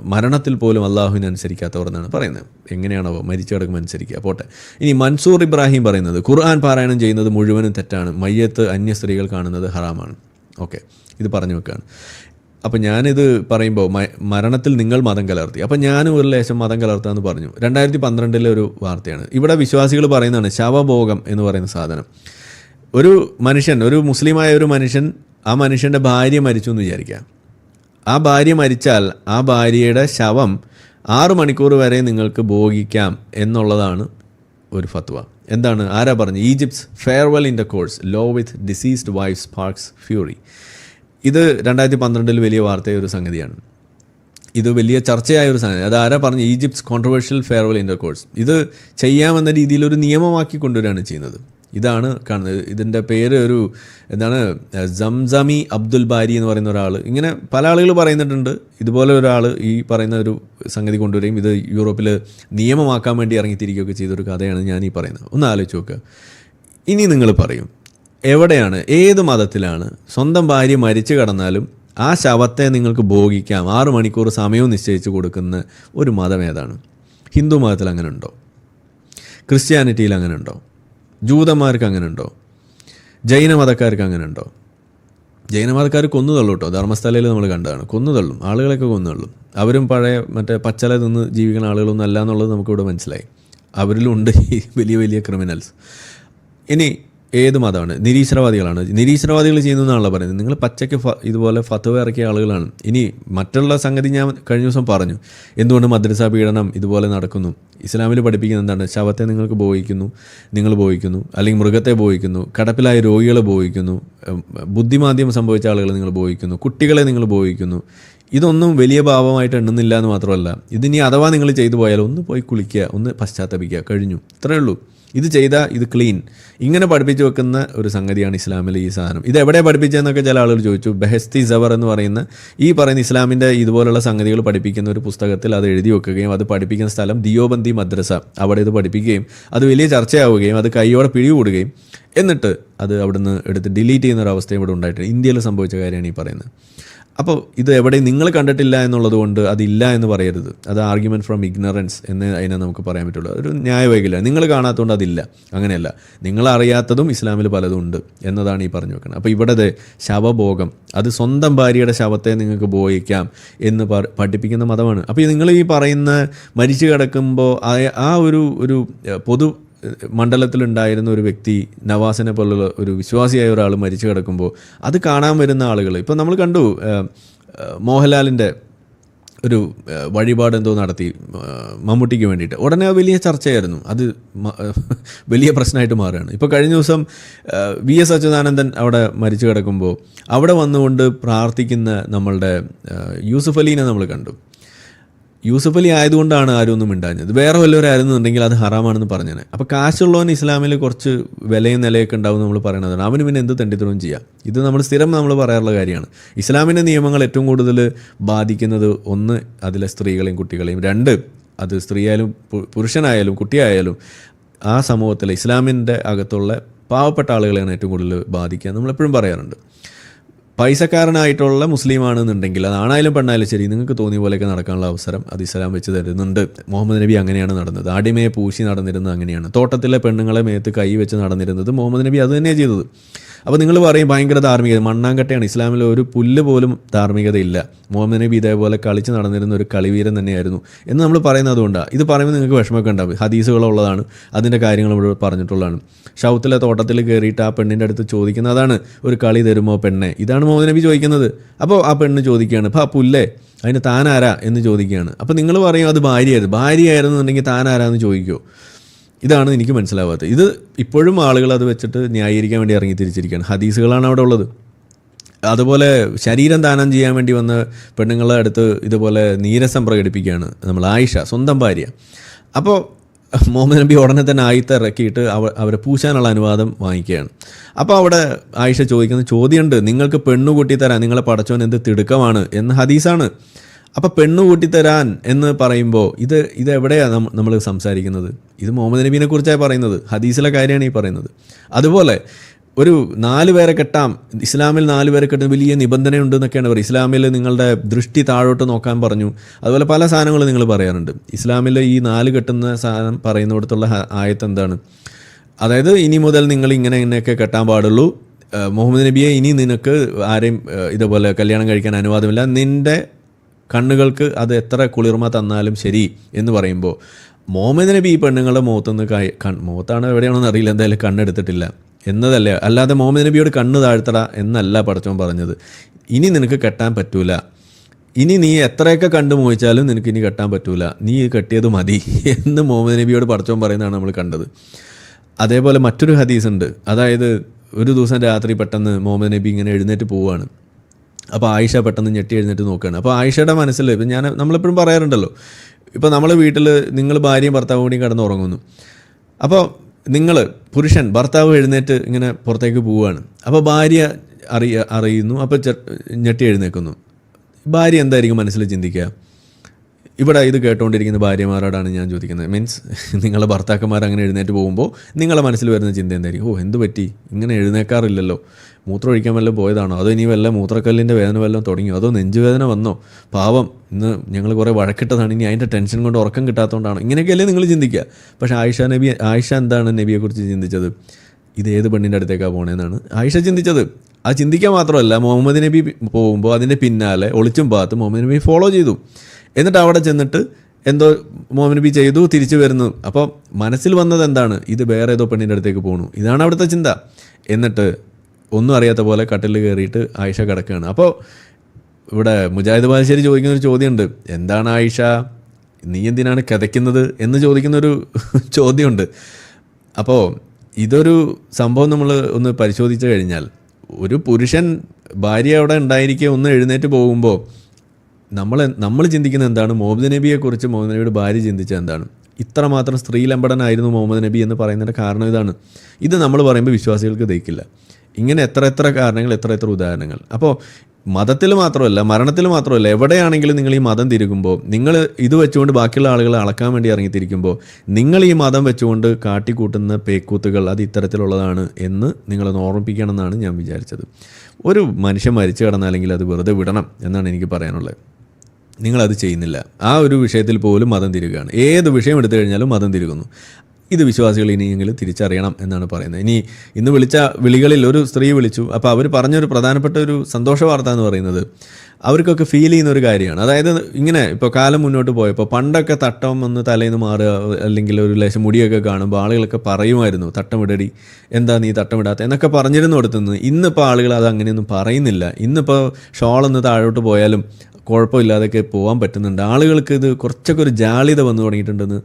മരണത്തിൽ പോലും അള്ളാഹുവിനെ അനുസരിക്കാത്തവർ എന്നാണ് പറയുന്നത്. എങ്ങനെയാണോ മരിച്ചു കിടക്കുമ്പോൾ അനുസരിക്കുക. പോട്ടെ. ഇനി മൻസൂർ ഇബ്രാഹിം പറയുന്നത് ഖുർആൻ പാരായണം ചെയ്യുന്നത് മുഴുവനും തെറ്റാണ്. മയ്യത്ത് അന്യ സ്ത്രീകൾ കാണുന്നത് ഹറാമാണ്. ഓക്കെ. ഇത് പറഞ്ഞു വെക്കുകയാണ് അപ്പം ഞാനിത് പറയുമ്പോൾ മരണത്തിൽ നിങ്ങൾ മതം കലർത്തി. അപ്പം ഞാനും ഒരു ലേശം മതം കലർത്താമെന്ന് പറഞ്ഞു. രണ്ടായിരത്തി പന്ത്രണ്ടിലെ ഒരു വാർത്തയാണ്. ഇവിടെ വിശ്വാസികൾ പറയുന്നതാണ് ശവഭോഗം എന്ന് പറയുന്ന സാധനം. ഒരു മനുഷ്യൻ ഒരു മുസ്ലിമായ ഒരു മനുഷ്യൻ ആ മനുഷ്യന്റെ ഭാര്യ മരിച്ചു എന്ന് വിചാരിക്കുക. ആ ഭാര്യ മരിച്ചാൽ ആ ഭാര്യയുടെ ശവം ആറ് മണിക്കൂർ വരെ നിങ്ങൾക്ക് ഭോഗിക്കാം എന്നുള്ളതാണ് ഒരു ഫത്വ. എന്താണ്? ആരാ പറഞ്ഞു Egypt's farewell intercourse law with deceased wife sparks fury. ഇത് രണ്ടായിരത്തി പന്ത്രണ്ടിൽ വലിയ വാർത്തയായ ഒരു സംഗതിയാണ്. ഇത് വലിയ ചർച്ചയായ ഒരു സംഗതി. അത് ആരാ പറഞ്ഞു Egypt's controversial farewell intercourse ഇത് ചെയ്യാമെന്ന രീതിയിൽ ഒരു നിയമമാക്കി കൊണ്ടുവരികയാണ് ചെയ്യുന്നത്. ഇതാണ് കാണുന്നത്. ഇതിന്റെ പേര് ഒരു എന്താണ് സംസമി അബ്ദുൽ ബാരി എന്ന് പറയുന്ന ഒരാൾ ഇങ്ങനെ പല ആളുകൾ പറയുന്നിട്ടുണ്ട് ഇതുപോലെ ഒരാൾ ഈ പറയുന്ന ഒരു സംഗതി കൊണ്ടുവരികയും ഇത് യൂറോപ്പിൽ നിയമമാക്കാൻ വേണ്ടി ഇറങ്ങിത്തിരിക്കുകയൊക്കെ ചെയ്തൊരു കഥയാണ് ഞാൻ ഈ പറയുന്നത്. ഒന്ന് ആലോചിച്ച് നോക്കുക ഇനി നിങ്ങൾ പറയും എവിടെയാണ് ഏത് മതത്തിലാണ് സ്വന്തം ഭാര്യ മരിച്ചു കടന്നാലും ആ ശവത്തെ നിങ്ങൾക്ക് ഭോഗിക്കാം ആറു മണിക്കൂർ സമയവും നിശ്ചയിച്ച് കൊടുക്കുന്ന ഒരു മതം ഏതാണ്? ഹിന്ദു മതത്തിൽ അങ്ങനെ ഉണ്ടോ? ക്രിസ്ത്യാനിറ്റിയിൽ അങ്ങനെ ഉണ്ടോ? ജൂതന്മാർക്ക് അങ്ങനെ ഉണ്ടോ ജൈന മതക്കാർക്ക് അങ്ങനെ ഉണ്ടോ ജൈനമതക്കാർ കൊന്നു തള്ളു കേട്ടോ. ധർമ്മസ്ഥലയിൽ നമ്മൾ കണ്ടതാണ്. കൊന്നു തള്ളും ആളുകളൊക്കെ കൊന്നു തള്ളും അവരും പഴയ മറ്റേ പച്ചല നിന്ന് ജീവിക്കുന്ന ആളുകളൊന്നും അല്ല എന്നുള്ളത് നമുക്കിവിടെ മനസ്സിലായി. അവരിലുണ്ട് ഈ വലിയ വലിയ ക്രിമിനൽസ് ഇനി ഏത് മതമാണ്? നിരീശ്വരവാദികളാണ്. നിരീശ്വരവാദികൾ ചെയ്യുന്നതാണല്ലോ പറയുന്നത്. നിങ്ങൾ പച്ചയ്ക്ക് ഇതുപോലെ ഫത്വ ഇറക്കിയ ആളുകളാണ്. ഇനി മറ്റുള്ള സംഗതി ഞാൻ കഴിഞ്ഞ ദിവസം പറഞ്ഞു. എന്തുകൊണ്ട് മദ്രസ പീഡനം ഇതുപോലെ നടക്കുന്നു? ഇസ്ലാമിൽ പഠിപ്പിക്കുന്ന എന്താണ്? ശവത്തെ നിങ്ങൾക്ക് ബോഹിക്കുന്നു നിങ്ങൾ ബോഹിക്കുന്നു അല്ലെങ്കിൽ മൃഗത്തെ ബോഹിക്കുന്നു കടപ്പിലായ രോഗികളെ ബോഹിക്കുന്നു ബുദ്ധിമാന്ദ്യം സംഭവിച്ച ആളുകളെ നിങ്ങൾ ബോഹിക്കുന്നു കുട്ടികളെ നിങ്ങൾ ബോഹിക്കുന്നു ഇതൊന്നും വലിയ ഭാവമായിട്ട് എണ്ണുന്നില്ല എന്ന് മാത്രമല്ല ഇതിനി അഥവാ നിങ്ങൾ ചെയ്തു പോയാൽ ഒന്ന് പോയി കുളിക്കുക ഒന്ന് പശ്ചാത്തപിക്കുക കഴിഞ്ഞു. ഇത്രയേ ഉള്ളൂ. ഇത് ചെയ്താൽ ഇത് ക്ലീൻ ഇങ്ങനെ പഠിപ്പിച്ചു വെക്കുന്ന ഒരു സംഗതിയാണ് ഇസ്ലാമിൽ ഈ സാധനം. ഇത് എവിടെ പഠിപ്പിച്ചതെന്നൊക്കെ ചില ആളുകൾ ചോദിച്ചു. ബെഹസ്തി സവർ എന്ന് പറയുന്ന ഈ പറയുന്ന ഇസ്ലാമിന്റെ ഇതുപോലുള്ള സംഗതികൾ പഠിപ്പിക്കുന്ന ഒരു പുസ്തകത്തിൽ അത് എഴുതി വെക്കുകയും അത് പഠിപ്പിക്കുന്ന സ്ഥലം ദിയോബന്തി മദ്രസ. അവിടെ ഇത് പഠിപ്പിക്കുകയും അത് വലിയ ചർച്ചയാവുകയും അത് കൈയോടെ പിഴിവിടുകയും എന്നിട്ട് അത് അവിടുന്ന് എടുത്ത് ഡിലീറ്റ് ചെയ്യുന്ന ഒരു അവസ്ഥയും ഇവിടെ ഉണ്ടായിട്ടുണ്ട്. ഇന്ത്യയിൽ സംഭവിച്ച കാര്യമാണ് ഈ പറയുന്നത്. അപ്പോൾ ഇത് എവിടെ നിങ്ങൾ കണ്ടിട്ടില്ല എന്നുള്ളത് കൊണ്ട് അതില്ല എന്ന് പറയരുത്. അത് ആർഗ്യുമെന്റ് ഫ്രം ഇഗ്നറൻസ് എന്ന് അതിനെ നമുക്ക് പറയാൻ പറ്റുള്ളൂ. ഒരു ന്യായവൈകില്ല നിങ്ങൾ കാണാത്തതുകൊണ്ട് അതില്ല. അങ്ങനെയല്ല. നിങ്ങൾ അറിയാത്തതും ഇസ്ലാമിൽ പലതും ഉണ്ട് എന്നതാണ് ഈ പറഞ്ഞു വെക്കുന്നത് അപ്പോൾ ഇവിടെ ശവഭോഗം. അത് സ്വന്തം ഭാര്യയുടെ ശവത്തെ നിങ്ങൾക്ക് ബോഹിക്കാം എന്ന് പഠിപ്പിക്കുന്ന മതമാണ്. അപ്പോൾ നിങ്ങൾ ഈ പറയുന്ന മരിച്ചു കിടക്കുമ്പോൾ ആ ഒരു ഒരു പൊതു മണ്ഡലത്തിലുണ്ടായിരുന്ന ഒരു വ്യക്തി നവാസിനെ പോലുള്ള ഒരു വിശ്വാസിയായ ഒരാൾ മരിച്ചു കിടക്കുമ്പോൾ അത് കാണാൻ വരുന്ന ആളുകൾ. ഇപ്പം നമ്മൾ കണ്ടു മോഹൻലാലിന്റെ ഒരു വഴിപാട് എന്തോ നടത്തി മമ്മൂട്ടിക്ക് വേണ്ടിയിട്ട്. ഉടനെ വലിയ ചർച്ചയായിരുന്നു. അത് വലിയ പ്രശ്നമായിട്ട് മാറുകയാണ്. ഇപ്പോൾ കഴിഞ്ഞ ദിവസം വി എസ് അച്യുതാനന്ദൻ അവിടെ മരിച്ചു കിടക്കുമ്പോൾ അവിടെ വന്നുകൊണ്ട് പ്രാർത്ഥിക്കുന്ന നമ്മളുടെ യൂസുഫ് അലീനെ നമ്മൾ കണ്ടു. യൂസഫ് അലി ആയതുകൊണ്ടാണ് ആരും ഒന്നും മിണ്ടാഞ്ഞത്. വേറെ വല്ലവരായിരുന്നുണ്ടെങ്കിൽ അത് ഹറാമാണെന്ന് പറഞ്ഞത് അപ്പോൾ കാശുള്ളവന് ഇസ്ലാമിൽ കുറച്ച് വിലയും നിലയൊക്കെ ഉണ്ടാവും നമ്മൾ പറയണതാണ്. അവന് പിന്നെ എന്ത് തെണ്ടിത്തരവും ചെയ്യാം? ഇത് നമ്മൾ സ്ഥിരം നമ്മൾ പറയാറുള്ള കാര്യമാണ്. ഇസ്ലാമിന്റെ നിയമങ്ങൾ ഏറ്റവും കൂടുതൽ ബാധിക്കുന്നത് ഒന്ന് അതിലെ സ്ത്രീകളെയും കുട്ടികളെയും രണ്ട് അത് സ്ത്രീയായാലും പുരുഷനായാലും കുട്ടിയായാലും ആ സമൂഹത്തിലെ ഇസ്ലാമിന്റെ അകത്തുള്ള പാവപ്പെട്ട ആളുകളെയാണ് ഏറ്റവും കൂടുതൽ ബാധിക്കുക നമ്മളെപ്പോഴും പറയാറുണ്ട്. പൈസക്കാരനായിട്ടുള്ള മുസ്ലിമാണെന്നുണ്ടെങ്കിൽ അത് ആണായാലും പെണ്ണായാലും ശരി നിങ്ങൾക്ക് തോന്നിയ പോലെയൊക്കെ നടക്കാനുള്ള അവസരം അത് ഇസ്ലാം വെച്ച് തരുന്നുണ്ട്. മുഹമ്മദ് നബി അങ്ങനെയാണ് നടന്നത്. ആടിമയെ പൂശി നടന്നിരുന്നത് അങ്ങനെയാണ്. തോട്ടത്തിലെ പെണ്ണുങ്ങളെ മേത്ത് കൈ വെച്ച് നടന്നിരുന്നത് മുഹമ്മദ് നബി അത് തന്നെയാണ് ചെയ്തത്. അപ്പോൾ നിങ്ങൾ പറയും ഭയങ്കര ധാർമ്മികത. മണ്ണാങ്കട്ടയാണ്. ഇസ്ലാമിൽ ഒരു പുല്ല് പോലും ധാർമ്മികതയില്ല. മുഹമ്മദ് നബി ഇതേപോലെ കളിച്ച് നടന്നിരുന്ന ഒരു കളിവീരൻ തന്നെയായിരുന്നു. എന്ന് നമ്മൾ പറയുന്നത് അതുകൊണ്ടാണ് ഇത് പറയുമ്പോൾ നിങ്ങൾക്ക് വിഷമമൊക്കെ ഉണ്ടാവും. ഹദീസുകളുള്ളതാണ് അതിന്റെ കാര്യങ്ങൾ ഇവിടെ പറഞ്ഞിട്ടുള്ളതാണ്. ഷൗത്തിലെ തോട്ടത്തിൽ കയറിയിട്ട് ആ പെണ്ണിന്റെ അടുത്ത് ചോദിക്കുന്നത് അതാണ്. ഒരു കളി തരുമോ പെണ്ണെ? ഇതാണ് മുഹമ്മദ് നബി ചോദിക്കുന്നത്. അപ്പോൾ ആ പെണ്ണ് ചോദിക്കുകയാണ് അപ്പോൾ ആ പുല്ലേ? അതിന് താനാരാ എന്ന് ചോദിക്കുകയാണ്. അപ്പോൾ നിങ്ങൾ പറയും അത് ഭാര്യയായിരുന്നു. ഭാര്യയായിരുന്നു എന്നുണ്ടെങ്കിൽ താനാരാന്ന് ചോദിക്കുമോ ഇതാണ് എനിക്ക് മനസ്സിലാവാത്തത്. ഇത് ഇപ്പോഴും ആളുകൾ അത് വെച്ചിട്ട് ന്യായീകരിക്കാൻ വേണ്ടി ഇറങ്ങി തിരിച്ചിരിക്കുകയാണ്. ഹദീസുകളാണ് അവിടെ ഉള്ളത്. അതുപോലെ ശരീരം ദാനം ചെയ്യാൻ വേണ്ടി വന്ന പെണ്ണുങ്ങളുടെ അടുത്ത് ഇതുപോലെ നീരസം പ്രകടിപ്പിക്കുകയാണ് നമ്മൾ ആയിഷ സ്വന്തം ഭാര്യ. അപ്പോൾ മുഹമ്മദ് നബി ഉടനെ തന്നെ ആയിത്ത ഇറക്കിയിട്ട് അവ അവരെ പൂശാനുള്ള അനുവാദം വാങ്ങിക്കുകയാണ്. അപ്പോൾ അവിടെ ആയിഷ ചോദിക്കുന്ന ചോദ്യമുണ്ട് നിങ്ങൾക്ക് പെണ്ണു കൂട്ടിത്തരാൻ നിങ്ങളെ പടച്ചോൻ എന്ത് തിടുക്കമാണ് എന്ന് ഹദീസാണ്. അപ്പോൾ പെണ്ണു കൂട്ടിത്തരാൻ എന്ന് പറയുമ്പോൾ ഇത് ഇത് എവിടെയാണ് നമ്മൾ സംസാരിക്കുന്നത്? ഇത് മുഹമ്മദ് നബീനെ കുറിച്ചാണ് പറയുന്നത്. ഹദീസിലെ കാര്യമാണ് ഈ പറയുന്നത്. അതുപോലെ ഒരു നാല് പേരെ കെട്ടാം. ഇസ്ലാമിൽ നാല് പേരെ കെട്ടുന്ന വലിയ നിബന്ധനയുണ്ട് എന്നൊക്കെയാണ് പറയുക ഇസ്ലാമിൽ നിങ്ങളുടെ ദൃഷ്ടി താഴോട്ട് നോക്കാൻ പറഞ്ഞു. അതുപോലെ പല സാധനങ്ങളും നിങ്ങൾ പറയാറുണ്ട്. ഇസ്ലാമിൽ ഈ നാല് കെട്ടുന്ന സാധനം പറയുന്നിടത്തുള്ള ആയത്ത് എന്താണ് അതായത് ഇനി മുതൽ നിങ്ങൾ ഇങ്ങനെ ഇങ്ങനെയൊക്കെ കെട്ടാൻ പാടുള്ളൂ. മുഹമ്മദ് നബിയെ ഇനി നിനക്ക് ആരെയും ഇതുപോലെ കല്യാണം കഴിക്കാൻ അനുവാദമില്ല. നിന്റെ കണ്ണുകൾക്ക് അത് എത്ര കുളിർമ തന്നാലും ശരി എന്ന് പറയുമ്പോൾ മുഹമ്മദ് നബി ഈ പെണ്ണുങ്ങളുടെ മുഖത്തുനിന്ന് കൈ കൺ മുഖത്താണ് എവിടെയാണെന്ന് അറിയില്ല എന്തായാലും കണ്ണെടുത്തിട്ടില്ല എന്നതല്ലേ? അല്ലാതെ മുഹമ്മദ് നബിയോട് കണ്ണ് താഴ്ത്തട എന്നല്ല പടച്ചോൻ പറഞ്ഞത്. ഇനി നിനക്ക് കെട്ടാൻ പറ്റൂല. ഇനി നീ എത്രയൊക്കെ കണ്ടു മോഹിച്ചാലും നിനക്ക് ഇനി കെട്ടാൻ പറ്റൂല. നീ കെട്ടിയത് മതി *laughs* എന്ന് മുഹമ്മദ് നബിയോട് പടച്ചോൻ പറയുന്നതാണ് നമ്മൾ കണ്ടത്. അതേപോലെ മറ്റൊരു ഹദീസ് ഉണ്ട് അതായത് ഒരു ദിവസം രാത്രി പെട്ടെന്ന് മുഹമ്മദ് നബി ഇങ്ങനെ എഴുന്നേറ്റ് പോവുകയാണ്. അപ്പോൾ ആയിഷ പെട്ടെന്ന് ഞെട്ടി എഴുന്നേറ്റ് നോക്കുകയാണ് അപ്പോൾ ആയിഷയുടെ മനസ്സിൽ ഇപ്പം ഞാൻ നമ്മളെപ്പോഴും പറയാറുണ്ടല്ലോ ഇപ്പോൾ നമ്മൾ വീട്ടിൽ നിങ്ങൾ ഭാര്യയും ഭർത്താവും കൂടി കിടന്ന് ഉറങ്ങുന്നു. അപ്പോൾ നിങ്ങൾ പുരുഷൻ ഭർത്താവ് എഴുന്നേറ്റ് ഇങ്ങനെ പുറത്തേക്ക് പോവുകയാണ്. അപ്പോൾ ഭാര്യ അറിയ അറിയുന്നു അപ്പോൾ ഞെട്ടി എഴുന്നേക്കുന്നു. ഭാര്യ എന്തായിരിക്കും മനസ്സിൽ ചിന്തിക്കുക? ഇവിടെ ഇത് കേട്ടുകൊണ്ടിരിക്കുന്ന ഭാര്യമാരോടാണ് ഞാൻ ചോദിക്കുന്നത്. മീൻസ് നിങ്ങളെ ഭർത്താക്കന്മാർ അങ്ങനെ എഴുന്നേറ്റ് പോകുമ്പോൾ നിങ്ങളെ മനസ്സിൽ വരുന്ന ചിന്ത എന്തായിരിക്കും? ഓ എന്ത് പറ്റി? ഇങ്ങനെ എഴുന്നേക്കാറില്ലല്ലോ. മൂത്രം ഒഴിക്കാൻ വല്ലതും പോയതാണോ? അതോ ഇനി വല്ല മൂത്രക്കല്ലിന്റെ വേദന വല്ലതും തുടങ്ങിയോ? അതോ നെഞ്ചുവേദന വന്നോ? പാവം ഇന്ന് ഞങ്ങൾ കുറേ വഴക്കിട്ടതാണ്. ഇനി അതിന്റെ ടെൻഷൻ കൊണ്ട് ഉറക്കം കിട്ടാത്തതുകൊണ്ടാണ് ഇങ്ങനെയൊക്കെയല്ലേ നിങ്ങൾ ചിന്തിക്കുക. പക്ഷേ ആയിഷ നബി ആയിഷ എന്താണ് നബിയെക്കുറിച്ച് ചിന്തിച്ചത്? ഇത് ഏത് പെണ്ണിന്റെ അടുത്തേക്കാണ് പോകണേന്നാണ് ആയിഷ ചിന്തിച്ചത്. ആ ചിന്തിക്കാൻ മാത്രമല്ല മുഹമ്മദ് നബി പോകുമ്പോൾ അതിന്റെ പിന്നാലെ ഒളിച്ചും പാത്ത് മുഹമ്മദ് നബി ഫോളോ ചെയ്തു. എന്നിട്ട് അവിടെ ചെന്നിട്ട് എന്തോ മുഹമ്മദ് ബി ചെയ്തു തിരിച്ചു വരുന്നു. അപ്പോൾ മനസ്സിൽ വന്നത് എന്താണ്? ഇത് വേറെ ഏതോ പെണ്ണിന്റെ അടുത്തേക്ക് പോകണു ഇതാണ് അവിടുത്തെ ചിന്ത. എന്നിട്ട് ഒന്നും അറിയാത്ത പോലെ കട്ടിൽ കയറിയിട്ട് ആയിഷ കിടക്കുകയാണ്. അപ്പോൾ ഇവിടെ മുജാഹിദ് ബാലുശ്ശേരി ചോദിക്കുന്നൊരു ചോദ്യമുണ്ട്. എന്താണ് ആയിഷ? നീ എന്തിനാണ് കിതയ്ക്കുന്നത് എന്ന് ചോദിക്കുന്നൊരു *laughs* ചോദ്യമുണ്ട്. അപ്പോൾ ഇതൊരു സംഭവം നമ്മൾ ഒന്ന് പരിശോധിച്ച് കഴിഞ്ഞാൽ ഒരു പുരുഷൻ ഭാര്യ അവിടെ ഉണ്ടായിരിക്കെ ഒന്ന് എഴുന്നേറ്റ് പോകുമ്പോൾ നമ്മൾ നമ്മൾ ചിന്തിക്കുന്നത് എന്താണ്? മുഹമ്മദ് നബിയെക്കുറിച്ച് മുഹമ്മദ് നബിയുടെ ഭാര്യ ചിന്തിച്ചത് എന്താണ്? ഇത്രമാത്രം സ്ത്രീലമ്പടനായിരുന്നു മുഹമ്മദ് നബി എന്ന് പറയുന്നതിന്റെ കാരണം ഇതാണ്. ഇത് നമ്മൾ പറയുമ്പോൾ വിശ്വാസികൾക്ക് ദഹിക്കില്ല. ഇങ്ങനെ എത്ര എത്ര കാരണങ്ങൾ എത്ര എത്ര ഉദാഹരണങ്ങൾ. അപ്പോൾ മതത്തിൽ മാത്രമല്ല മരണത്തിൽ മാത്രമല്ല എവിടെയാണെങ്കിലും നിങ്ങൾ ഈ മതം തിരുകുമ്പോൾ നിങ്ങൾ ഇത് വെച്ചുകൊണ്ട് ബാക്കിയുള്ള ആളുകളെ അളക്കാൻ വേണ്ടി ഇറങ്ങിത്തിരിക്കുമ്പോൾ നിങ്ങൾ ഈ മതം വെച്ചുകൊണ്ട് കാട്ടിക്കൂട്ടുന്ന പേക്കൂത്തുകൾ അത് ഇത്തരത്തിലുള്ളതാണ് എന്ന് നിങ്ങളൊന്ന് ഓർമ്മിപ്പിക്കണം എന്നാണ് ഞാൻ വിചാരിച്ചത്. ഒരു മനുഷ്യൻ മരിച്ചു കിടന്നാലെങ്കിൽ അത് വെറുതെ വിടണം എന്നാണ് എനിക്ക് പറയാനുള്ളത്. നിങ്ങളത് ചെയ്യുന്നില്ല. ആ ഒരു വിഷയത്തിൽ പോലും മതം തിരുകയാണ് ഏത് വിഷയം എടുത്തു കഴിഞ്ഞാലും മതം തിരുകുന്നു. ഇത് വിശ്വാസികൾ ഇനിയെങ്കിലും തിരിച്ചറിയണം എന്നാണ് പറയുന്നത്. ഇനി ഇന്ന് വിളിച്ച വിളികളിൽ ഒരു സ്ത്രീ വിളിച്ചു. അപ്പോൾ അവർ പറഞ്ഞൊരു പ്രധാനപ്പെട്ട ഒരു സന്തോഷ വാർത്ത എന്ന് പറയുന്നത് അവർക്കൊക്കെ ഫീൽ ചെയ്യുന്ന ഒരു കാര്യമാണ്. അതായത് ഇങ്ങനെ ഇപ്പോൾ കാലം മുന്നോട്ട് പോയപ്പോൾ പണ്ടൊക്കെ തട്ടം ഒന്ന് തലേന്ന് മാറുക അല്ലെങ്കിൽ ഒരു ലേശം മുടിയൊക്കെ കാണുമ്പോൾ ആളുകളൊക്കെ പറയുമായിരുന്നു തട്ടമിടടി എന്താ നീ തട്ടമിടാത്ത എന്നൊക്കെ പറഞ്ഞിരുന്നു കൊടുത്തുനിന്ന് ഇന്നിപ്പോൾ ആളുകൾ അത് അങ്ങനെയൊന്നും പറയുന്നില്ല. ഇന്നിപ്പോൾ ഷോളൊന്ന് താഴോട്ട് പോയാലും കുഴപ്പമില്ലാതെയൊക്കെ പോകാൻ പറ്റുന്നുണ്ട്. ആളുകൾക്ക് ഇത് കുറച്ചൊക്കെ ഒരു ജാളിത വന്നു തുടങ്ങിയിട്ടുണ്ടെന്ന്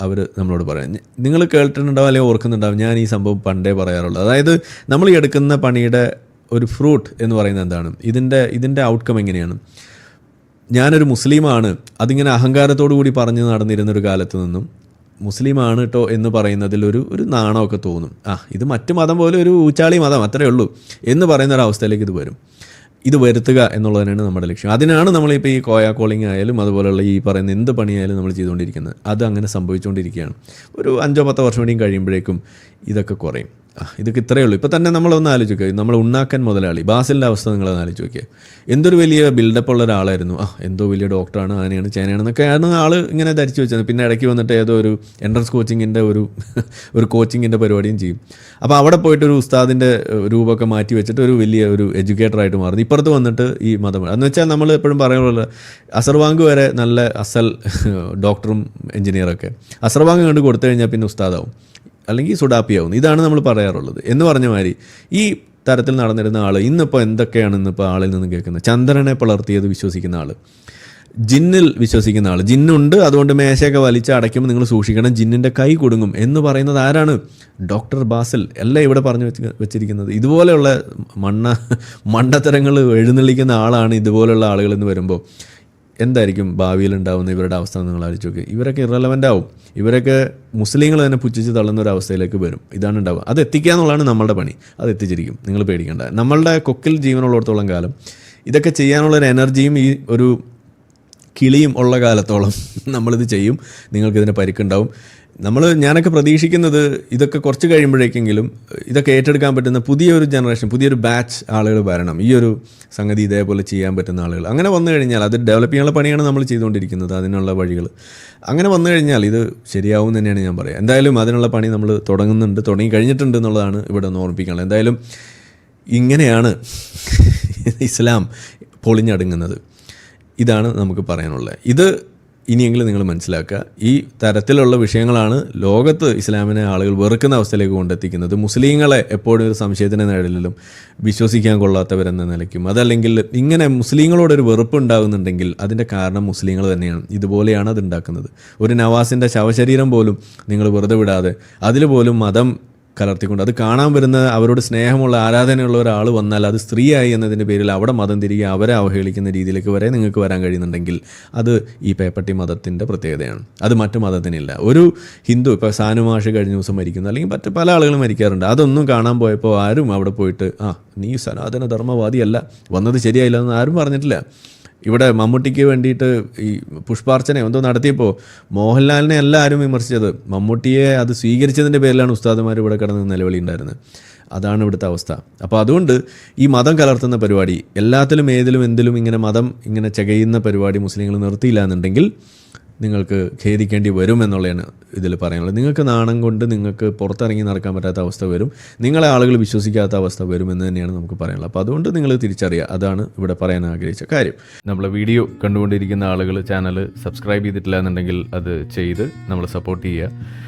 അവർ നമ്മളോട് പറയാം. നിങ്ങൾ കേട്ടിട്ടുണ്ടാവും അല്ലെങ്കിൽ ഓർക്കുന്നുണ്ടാവും? ഞാൻ ഈ സംഭവം പണ്ടേ പറയാറുള്ളൂ. അതായത് നമ്മൾ എടുക്കുന്ന പണിയുടെ ഒരു ഫ്രൂട്ട് എന്ന് പറയുന്നത് എന്താണ്? ഇതിന്റെ ഇതിന്റെ ഔട്ട്കം എങ്ങനെയാണ്? ഞാനൊരു മുസ്ലിമാണ്. അതിങ്ങനെ അഹങ്കാരത്തോടു കൂടി പറഞ്ഞ് നടന്നിരുന്നൊരു കാലത്ത് നിന്നും മുസ്ലിമാണ് കേട്ടോ എന്ന് പറയുന്നതിൽ ഒരു ഒരു നാണമൊക്കെ തോന്നും. ആ ഇത് മറ്റു മതം പോലെ ഒരു ഊച്ചാളി മതം അത്രയേ ഉള്ളൂ എന്ന് പറയുന്ന ഒരു അവസ്ഥയിലേക്ക് ഇത് വരും. ഇത് വരുത്തുക എന്നുള്ളതിനാണ് നമ്മുടെ ലക്ഷ്യം. അതിനാണ് നമ്മളിപ്പോൾ ഈ കോയ കോളിംഗ് ആയാലും അതുപോലെയുള്ള ഈ പറയുന്ന എന്ത് പണിയായാലും നമ്മൾ ചെയ്തുകൊണ്ടിരിക്കുന്നത്. അത് അങ്ങനെ സംഭവിച്ചുകൊണ്ടിരിക്കുകയാണ്. ഒരു അഞ്ചോ പത്തോ വർഷം കൂടിയും കഴിയുമ്പോഴേക്കും ഇതൊക്കെ കുറയും. ഇതൊക്കെ ഇത്രയേ ഉള്ളൂ. ഇപ്പോൾ തന്നെ നമ്മളൊന്ന് ആലോചിച്ച് നോക്കുക നമ്മൾ ഉണ്ണാക്കൻ മുതലാളി. ബാസിലിന്റെ അവസ്ഥ നിങ്ങളൊന്ന് ആലോചിച്ച് നോക്കിയത് എന്തൊരു വലിയ ബിൽഡപ്പ് ഉള്ള ഒരാളായിരുന്നു. ആ എന്തോ വലിയ ഡോക്ടറാണ് ആനയാണ് ആയിരുന്നു ആൾ ഇങ്ങനെ ധരിച്ചു വെച്ചത്. പിന്നെ ഇടയ്ക്ക് വന്നിട്ട് ഏതോ ഒരു എൻട്രൻസ് കോച്ചിങ്ങിന്റെ ഒരു ഒരു കോച്ചിങ്ങിന്റെ പരിപാടിയും ചെയ്യും. അപ്പോൾ അവിടെ പോയിട്ട് ഒരു ഉസ്താദിന്റെ രൂപമൊക്കെ മാറ്റി വെച്ചിട്ട് ഒരു വലിയ ഒരു എഡ്യൂക്കേറ്ററായിട്ട് മാറുന്നു. ഇപ്പുറത്ത് വന്നിട്ട് ഈ മതം എന്ന് വെച്ചാൽ നമ്മൾ എപ്പോഴും പറയാനുള്ള അസർവാങ്ക് വരെ നല്ല അസൽ ഡോക്ടറും എഞ്ചിനീയറൊക്കെ അസർവാങ്ക് കണ്ട് കൊടുത്തു കഴിഞ്ഞാൽ പിന്നെ ഉസ്താദാവും. അല്ലെങ്കിൽ സുഡാപ്പിയാവും ഇതാണ് നമ്മൾ പറയാറുള്ളത്. എന്ന് പറഞ്ഞ മാതിരി ഈ തരത്തിൽ നടന്നിരുന്ന ആൾ ഇന്നിപ്പോൾ എന്തൊക്കെയാണ് ഇന്നിപ്പോൾ ആളിൽ നിന്ന് കേൾക്കുന്നത്? ചന്ദ്രനെ പിളർത്തിയത് വിശ്വസിക്കുന്ന ആൾ ജിന്നിൽ വിശ്വസിക്കുന്ന ആൾ ജിന്നുണ്ട് അതുകൊണ്ട് മേശയൊക്കെ വലിച്ച് അടയ്ക്കുമ്പോൾ നിങ്ങൾ സൂക്ഷിക്കണം ജിന്നിന്റെ കൈ കൊടുങ്ങും എന്ന് പറയുന്നത് ആരാണ്? ഡോക്ടർ ബാസിൽ എല്ലാം ഇവിടെ പറഞ്ഞു വെച്ച് വെച്ചിരിക്കുന്നത്? ഇതുപോലെയുള്ള മണ്ണ മണ്ടത്തരങ്ങൾ എഴുന്നള്ളിക്കുന്ന ആളാണ് ഇതുപോലെയുള്ള ആളുകൾ എന്ന് വരുമ്പോൾ എന്തായിരിക്കും ഭാവിയിൽ ഉണ്ടാവുന്ന ഇവരുടെ അവസ്ഥ നിങ്ങൾ ആലോചിച്ച് നോക്കി. ഇവരൊക്കെ ഇറലവന്റ് ആവും. ഇവരൊക്കെ മുസ്ലിങ്ങൾ തന്നെ പുച്ഛിച്ച് തള്ളുന്ന ഒരു അവസ്ഥയിലേക്ക് വരും. ഇതാണ് ഉണ്ടാവുക. അത് എത്തിക്കുക എന്നുള്ളതാണ് നമ്മളുടെ പണി. അത് എത്തിച്ചിരിക്കും. നിങ്ങൾ പേടിക്കേണ്ട. നമ്മളുടെ കൊക്കിൽ ജീവനുള്ളിടത്തോളം കാലം ഇതൊക്കെ ചെയ്യാനുള്ള ഒരു എനർജിയും ഈ ഒരു കിളിയും ഉള്ള കാലത്തോളം നമ്മളിത് ചെയ്യും. നിങ്ങൾക്കിതിന് പരിക്കുണ്ടാവും. നമ്മൾ ഞാനൊക്കെ പ്രതീക്ഷിക്കുന്നത് ഇതൊക്കെ കുറച്ച് കഴിയുമ്പോഴേക്കെങ്കിലും ഇതൊക്കെ ഏറ്റെടുക്കാൻ പറ്റുന്ന പുതിയൊരു ജനറേഷൻ പുതിയൊരു ബാച്ച് ആളുകൾ വരണം. ഈ ഒരു സംഗതി ഇതേപോലെ ചെയ്യാൻ പറ്റുന്ന ആളുകൾ. അങ്ങനെ വന്നു കഴിഞ്ഞാൽ അത് ഡെവലപ്പ് ചെയ്യാനുള്ള പണിയാണ് നമ്മൾ ചെയ്തുകൊണ്ടിരിക്കുന്നത് അതിനുള്ള വഴികൾ. അങ്ങനെ വന്നു കഴിഞ്ഞാൽ ഇത് ശരിയാവും തന്നെയാണ് ഞാൻ പറയുക എന്തായാലും അതിനുള്ള പണി നമ്മൾ തുടങ്ങുന്നുണ്ട് തുടങ്ങി കഴിഞ്ഞിട്ടുണ്ട് എന്നുള്ളതാണ് ഇവിടെ ഒന്ന് ഓർമ്മിപ്പിക്കാനുള്ളത്. എന്തായാലും ഇങ്ങനെയാണ് ഇസ്ലാം പൊളിഞ്ഞടുങ്ങുന്നത്. ഇതാണ് നമുക്ക് പറയാനുള്ളത്. ഇത് ഇനിയെങ്കിലും നിങ്ങൾ മനസ്സിലാക്കുക. ഈ തരത്തിലുള്ള വിഷയങ്ങളാണ് ലോകത്ത് ഇസ്ലാമിനെ ആളുകൾ വെറുക്കുന്ന അവസ്ഥയിലേക്ക് കൊണ്ടെത്തിക്കുന്നത്. മുസ്ലിങ്ങളെ എപ്പോഴും ഒരു സംശയത്തിന്റെ നിഴലിലും വിശ്വസിക്കാൻ കൊള്ളാത്തവരെന്ന നിലയ്ക്കും അതല്ലെങ്കിൽ ഇങ്ങനെ മുസ്ലിങ്ങളോടൊരു വെറുപ്പ് ഉണ്ടാകുന്നുണ്ടെങ്കിൽ അതിന്റെ കാരണം മുസ്ലിങ്ങൾ തന്നെയാണ്. ഇതുപോലെയാണ് അത് ഉണ്ടാക്കുന്നത്. ഒരു നവാസിന്റെ ശവശരീരം പോലും നിങ്ങൾ വെറുതെ വിടാതെ അതിൽ പോലും മതം കലർത്തിക്കൊണ്ട് അത് കാണാൻ വരുന്ന അവരോട് സ്നേഹമുള്ള ആരാധനയുള്ള ഒരാൾ വന്നാൽ അത് സ്ത്രീയായി എന്നതിന്റെ പേരിൽ അവിടെ മതം തിരികെ അവരെ അവഹേളിക്കുന്ന രീതിയിലേക്ക് വരെ നിങ്ങൾക്ക് വരാൻ കഴിയുന്നുണ്ടെങ്കിൽ അത് ഈ പേപ്പട്ടി മതത്തിന്റെ പ്രത്യേകതയാണ്. അത് മറ്റു മതത്തിനില്ല. ഒരു ഹിന്ദു ഇപ്പോൾ സാനുമാഷ് കഴിഞ്ഞ ദിവസം മരിക്കുന്നു അല്ലെങ്കിൽ മറ്റ് പല ആളുകളും മരിക്കാറുണ്ട്. അതൊന്നും കാണാൻ പോയപ്പോൾ ആരും അവിടെ പോയിട്ട് ആ നീ സനാതന ധർമ്മവാദിയല്ല വന്നത് ശരിയായില്ല എന്ന് ആരും പറഞ്ഞിട്ടില്ല. ഇവിടെ മമ്മൂട്ടിക്ക് വേണ്ടിയിട്ട് ഈ പുഷ്പാർച്ചന എന്തോ നടത്തിയപ്പോൾ മോഹൻലാലിനെ അല്ല ആരും വിമർശിച്ചത്. മമ്മൂട്ടിയെ അത് സ്വീകരിച്ചതിന്റെ പേരിലാണ് ഉസ്താദുമാർ ഇവിടെ കിടന്ന് നിലവിളി ഉണ്ടായിരുന്നത് അതാണ് ഇവിടുത്തെ അവസ്ഥ. അപ്പോൾ അതുകൊണ്ട് ഈ മതം കലർത്തുന്ന പരിപാടി എല്ലാത്തിലും ഏതിലും എന്തിലും ഇങ്ങനെ മതം ഇങ്ങനെ ചകയുന്ന പരിപാടി മുസ്ലിങ്ങൾ നിർത്തിയില്ല എന്നുണ്ടെങ്കിൽ നിങ്ങൾക്ക് ഖേദിക്കേണ്ടി വരും എന്നുള്ളതാണ് ഇതിൽ പറയാനുള്ളത്. നിങ്ങൾക്ക് നാണം കൊണ്ട് നിങ്ങൾക്ക് പുറത്തിറങ്ങി നടക്കാൻ പറ്റാത്ത അവസ്ഥ വരും. നിങ്ങളെ ആളുകൾ വിശ്വസിക്കാത്ത അവസ്ഥ വരുമെന്ന് തന്നെയാണ് നമുക്ക് പറയാനുള്ളത്. അപ്പോൾ അതുകൊണ്ട് നിങ്ങൾ തിരിച്ചറിയുക. അതാണ് ഇവിടെ പറയാൻ ആഗ്രഹിച്ച കാര്യം. നമ്മളെ വീഡിയോ കണ്ടുകൊണ്ടിരിക്കുന്ന ആളുകൾ ചാനൽ സബ്സ്ക്രൈബ് ചെയ്തിട്ടില്ല എന്നുണ്ടെങ്കിൽ അത് ചെയ്ത് നമ്മളെ സപ്പോർട്ട് ചെയ്യുക.